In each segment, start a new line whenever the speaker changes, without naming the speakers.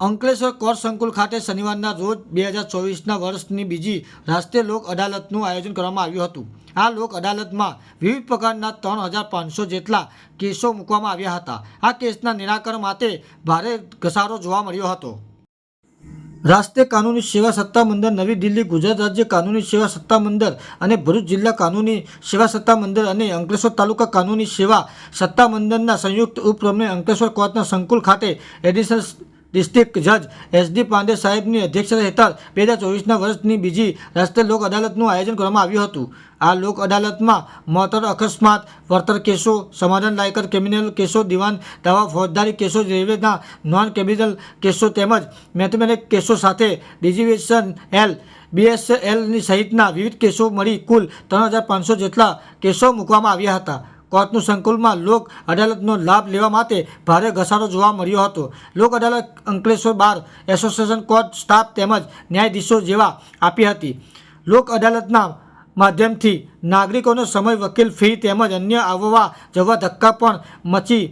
Ankleshwar core સંકુલ ખાતે શનિવારના રોજ બે હજાર ચોવીસના વર્ષની બીજી રાષ્ટ્રીય લોક અદાલતનું આયોજન કરવામાં આવ્યું હતું. આ લોક અદાલતમાં વિવિધ પ્રકારના ત્રણ હજાર પાંચસો જેટલા કેસો મૂકવામાં આવ્યા હતા. આ કેસના નિરાકરણ માટે ભારે ઘસારો જોવા મળ્યો હતો. રાષ્ટ્રીય કાનૂની સેવા સત્તા મંડળ નવી દિલ્હી, ગુજરાત રાજ્ય કાનૂની સેવા સત્તા મંડળ અને ભરૂચ જિલ્લા કાનૂની સેવા સત્તા મંડળ અને અંકલેશ્વર તાલુકા કાનૂની સેવા સત્તા મંડળના સંયુક્ત ઉપક્રમે અંકલેશ્વર કોર્ટના સંકુલ ખાતે એડિશનલ ડિસ્ટ્રિક્ટ જજ એસ ડી પાંડે સાહેબની અધ્યક્ષતા હેઠળ બે હજાર ચોવીસના વર્ષની બીજી રાષ્ટ્રીય લોક અદાલતનું આયોજન કરવામાં આવ્યું હતું. આ લોક અદાલતમાં મોટર અકસ્માત, વળતર કેસો, સમાધાન લાયકર ક્રિમિનલ કેસો, દિવાન દાવા, ફોજદારી કેસો, રેલવેના નોન ક્રિમિનલ કેસો તેમજ મેથમેટિક કેસો સાથે ડિજિવેશન એલ, બીએસએલની સહિતના વિવિધ કેસો મળી કુલ ત્રણ જેટલા કેસો મૂકવામાં આવ્યા હતા. કોર્ટનું સંકુલમાં લોક અદાલતનો લાભ લેવા માટે ભારે ઘસારો જોવા મળ્યો હતો. લોક અદાલત Ankleshwar bar association court staff તેમજ ન્યાયાધીશો જેવા આપી હતી. લોક અદાલતના માધ્યમથી નાગરિકોનો સમય, વકીલ ફી તેમજ અન્ય આવવા જવા ધક્કા પણ મચી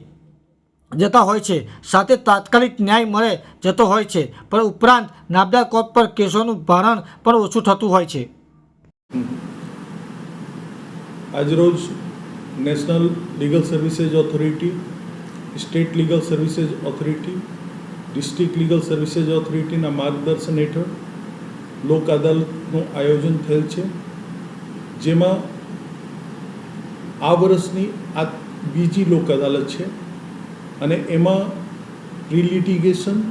જતા હોય છે. સાથે તાત્કાલિક ન્યાય મળે જતો હોય છે, પણ ઉપરાંત નાબદા કોર્ટ પર કેસોનું ભારણ પણ ઓછું થતું હોય છે.
આજરોજ national legal services authority, state legal services authority, district legal services ઓથોરિટીના માર્ગદર્શન હેઠળ લોક અદાલતનું આયોજન થયેલ છે. જેમાં આ વર્ષની આ બીજી લોક અદાલત છે અને એમાં પ્રિલિટિગેશન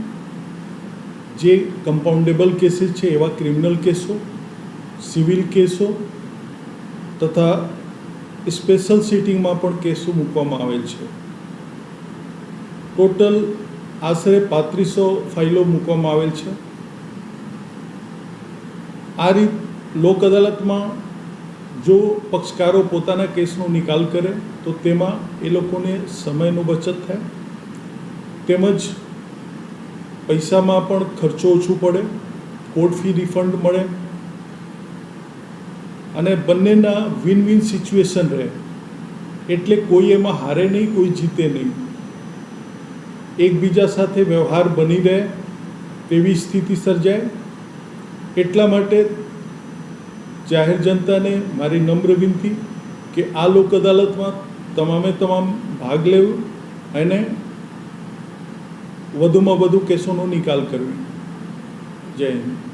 જે કમ્પાઉન્ડેબલ કેસીસ છે એવા ક્રિમિનલ કેસો, સિવિલ કેસો તથા સ્પેશિયલ સિટિંગમાં પણ કેસો મૂકવામાં આવેલ છે. ટોટલ આશરે પાંત્રીસો ફાઇલો મૂકવામાં આવેલ છે. આ રીત લોક અદાલતમાં જો પક્ષકારો પોતાના કેસનો નિકાલ કરે, તો તેમાં એ લોકોને સમયનો બચત થાય. તેમજ પૈસામાં પણ ખર્ચો ઓછું પડે, કોર્ટ ફી રિફંડ મળે અને બંનેના વિન વિન સિચ્યુએશન રહે. એટલે કોઈ એમાં હારે નહીં, કોઈ જીતે નહીં. એકબીજા સાથે વ્યવહાર બની રહે, તેવી સ્થિતિ સર્જાય. એટલા માટે જાહેર જનતાને મારી નમ્ર વિનંતી કે આ લોક અદાલતમાં તમામે તમામ ભાગ લેવું અને વધુમાં વધુ કેસોનો નિકાલ કરવી. જય હિન્દ.